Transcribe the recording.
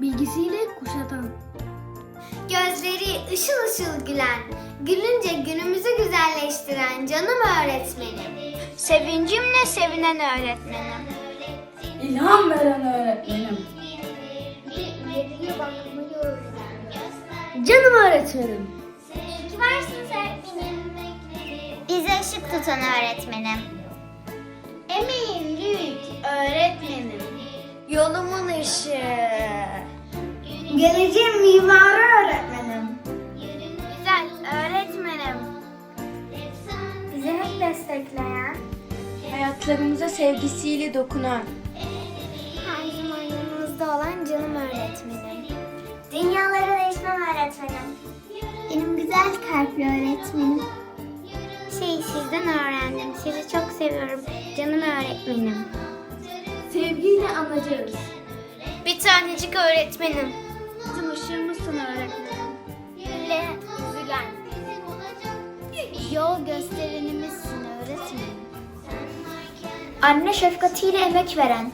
bilgisiyle kuşatan. Gözleri ışıl ışıl gülen, gülünce günümüzü güzelleştiren canım öğretmenim. Sevincimle sevinen öğretmenim. İlham veren öğretmenim. Canım öğretmenim. İyi ki varsınız öğretmenim. Bize ışık tutan öğretmenim. Yolumun ışığı. Geleceğin mimarı öğretmenim. Güzel öğretmenim. Bizi hep destekleyen, Hayatlarımıza sevgisiyle dokunan. her zaman yanımızda olan canım öğretmenim. Dünyaları değişmem öğretmenim. Benim güzel kalpli öğretmenim. Şeyi sizden öğrendim. Sizi çok seviyorum. Canım öğretmenim. Sevgiyle anacağız. Bir tanecik öğretmenim. Bizim ışığımızsın öğretmenim. Güle üzülen. Yol gösterenimizsin öğretmenim. Anne şefkatiyle emek veren.